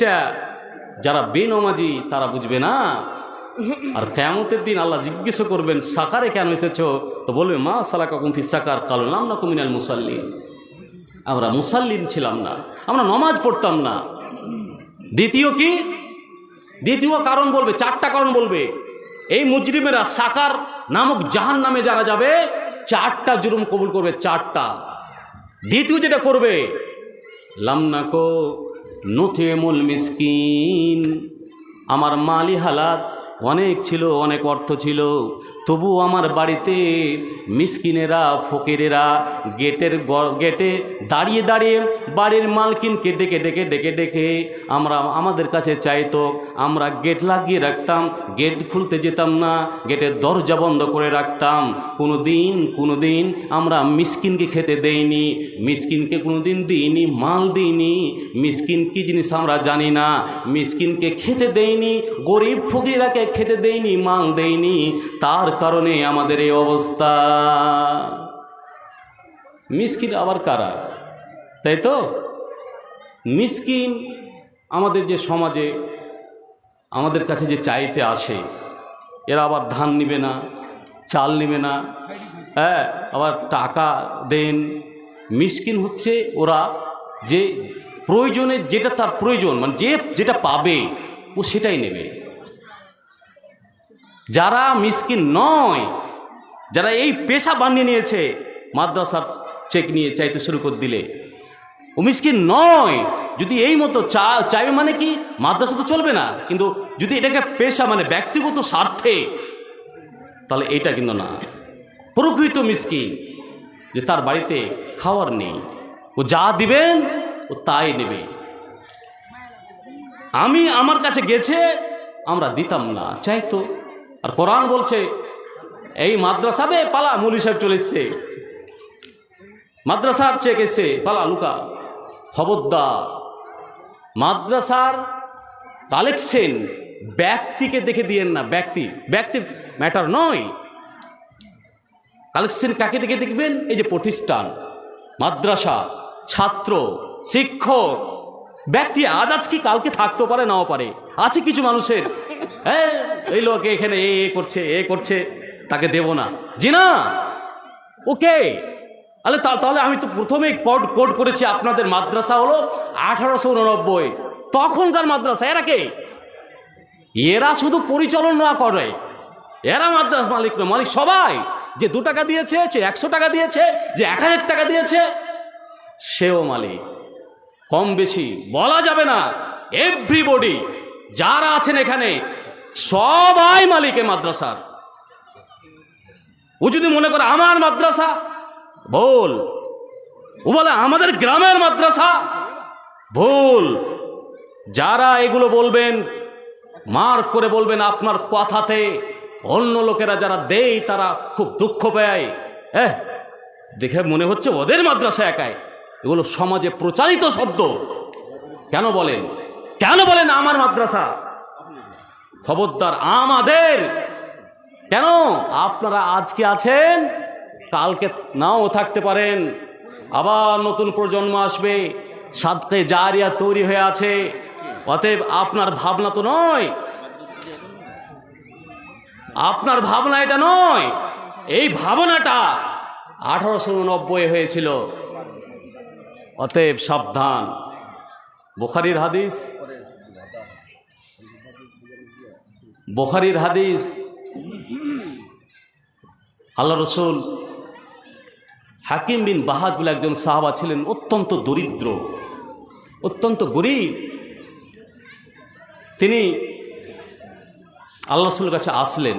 এইটা যারা বেনমাজি, তারা বুঝবে না। আর কেমতের দিন আল্লাহ জিজ্ঞেস করবেন, সাকারে কেন এসেছ? তো বলবে, মা সালা কখন ফি সাকার, কালো নাম না কুমিনাল মুসাল্লি আমরা মুসাল্লিন ছিলাম না, আমরা নমাজ পড়তাম না। দ্বিতীয় কি? দ্বিতীয় কারণ বলবে, চারটা কারণ বলবে। এই মুজরিমেরা সাকার নামক জাহান নামে যারা যাবে, চারটা জুরুম কবুল করবে, চারটা। দ্বিতীয় যেটা করবে লামনাকো নুথেমুল মিসকিন। আমার মালি হালাত অনেক ছিল অনেক অর্থ ছিল। তবু আমার বাড়িতে মিসকিনেরা, ফকিরেরা গেটের গেটে দাঁড়িয়ে দাঁড়িয়ে বাড়ির মালকিনকে ডেকে ডেকে ডেকে ডেকে আমরা আমাদের কাছে চাইতো, আমরা গেট লাগিয়ে রাখতাম, গেট খুলতে যেতাম না, গেটের দরজা বন্ধ করে রাখতাম। কোনো দিন কোনো দিন আমরা মিসকিনকে খেতে দেইনি, মিসকিনকে কোনো দিন দিইনি, মাল দিইনি। মিসকিন কি জিনিস আমরা জানি না, মিসকিনকে খেতে দেইনি, গরিব ফকিরাকে খেতে দেইনি, মাল দেইনি। তার কারণে আমাদের এই অবস্থা। মিসকিন আবার কারা? তাই তো? মিসকিন আমাদের যে সমাজে, আমাদের কাছে যে চাইতে আসে, এরা আবার ধান নিবে না, চাল নিবে না হ্যাঁ আবার টাকা দেন। মিসকিন হচ্ছে ওরা যে প্রয়োজনে, যেটা তার প্রয়োজন মানে যে, যেটা পাবে, ও সেটাই নেবে। যারা মিসকিন নয়, যারা এই পেশা বানিয়ে নিয়েছে, মাদ্রাসার চেক নিয়ে চাইতে শুরু করে দিলে। ও মিসকিন নয়, যদি এই মতো চা, চাইবে মানে কি, মাদ্রাসা তো চলবে না, কিন্তু যদি এটাকে পেশা মানে ব্যক্তিগত স্বার্থে, তাহলে এটা কিন্তু না। প্রকৃত মিসকিন যে তার বাড়িতে খাওয়ার নেই। ও যা দিবেন, ও তাই নেবে। আমি আমার কাছে গেছে, আমরা দিতাম না, চাইতো। আর কোরআন বলছে, এই মাদ্রাসাতে পালা, মৌলী সাহেব চলে এসছে। মাদ্রাসার চেক এসছে পালা, লুকা। খবরদার। মাদ্রাসার কালেকশন ব্যক্তিকে দেখে দিয়েন না, ব্যক্তি। ব্যক্তির ম্যাটার নয়। কালেকশন কাকে দেখে দেখবেন? এই যে প্রতিষ্ঠান, মাদ্রাসা, ছাত্র, শিক্ষক। ব্যক্তি আজ আজ কি কালকে থাকতেও পারে, নাও পারে? আছে কিছু মানুষের হ্যাঁ এই লোক এখানে এ এ করছে এ করছে, তাকে দেব না। জি না ওকে আরে তাহলে আমি তো প্রথমেই কোড কোড করেছি আপনাদের মাদ্রাসা হলো আঠারোশো উননব্বই। তখনকার মাদ্রাসা, এরা কে? এরা শুধু পরিচালনা করে। এরা মাদ্রাস মালিক নয় মালিক সবাই। যে দু টাকা দিয়েছে, যে একশো টাকা দিয়েছে, যে এক হাজার টাকা দিয়েছে, সেও মালিক। কম বেশি বলা যাবে না। এভরিবডি যারা আছেন এখানে সবাই মালিক মাদ্রাসার। ও যদি মনে করে আমার মাদ্রাসা, ভুল। ও বলে, আমাদের গ্রামের মাদ্রাসা, ভুল। যারা এগুলো বলবেন মার করে বলবেন আপনার কথাতে, অন্য লোকেরা যারা দেয়, তারা খুব দুঃখ পায়। হ্যাঁ দেখে মনে হচ্ছে ওদের মাদ্রাসা একাই। এগুলো সমাজে প্রচারিত শব্দ। কেন বলেন? কেন বলেন আমার মাদ্রাসা? খবরদার আমাদের। কেন? আপনারা আজকে আছেন, কালকে নাও থাকতে পারেন। আবার নতুন প্রজন্ম আসবে সাথে জারিয়া তৈরি হয়ে আছে। অতএব আপনার ভাবনা তো নয়। আপনার ভাবনা এটা নয়। এই ভাবনাটা আঠারোশো উনব্বই হয়েছিল। অতএব সাবধান। বুখারির হাদিস বুখারির হাদিস, আল্লাহ রসুল হাকিম বিন বাহাদ বলে একজন সাহাবা ছিলেন, অত্যন্ত দরিদ্র, অত্যন্ত গরিব। তিনি আল্লাহ রসুলের কাছে আসলেন।